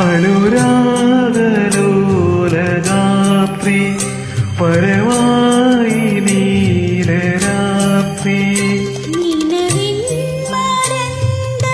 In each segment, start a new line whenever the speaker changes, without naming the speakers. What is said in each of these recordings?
അനുരാഗലോലഗാത്രി പരമായി നീലരാത്രി.
നിലവിൻ മരന്ത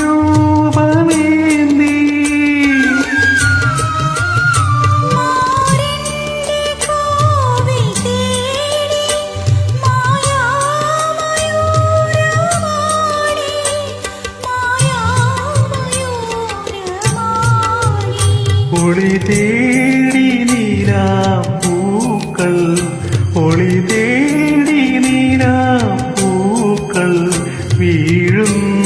രൂപമേന്തി.
കോവിൽ തേടി
ഒളി വീഴും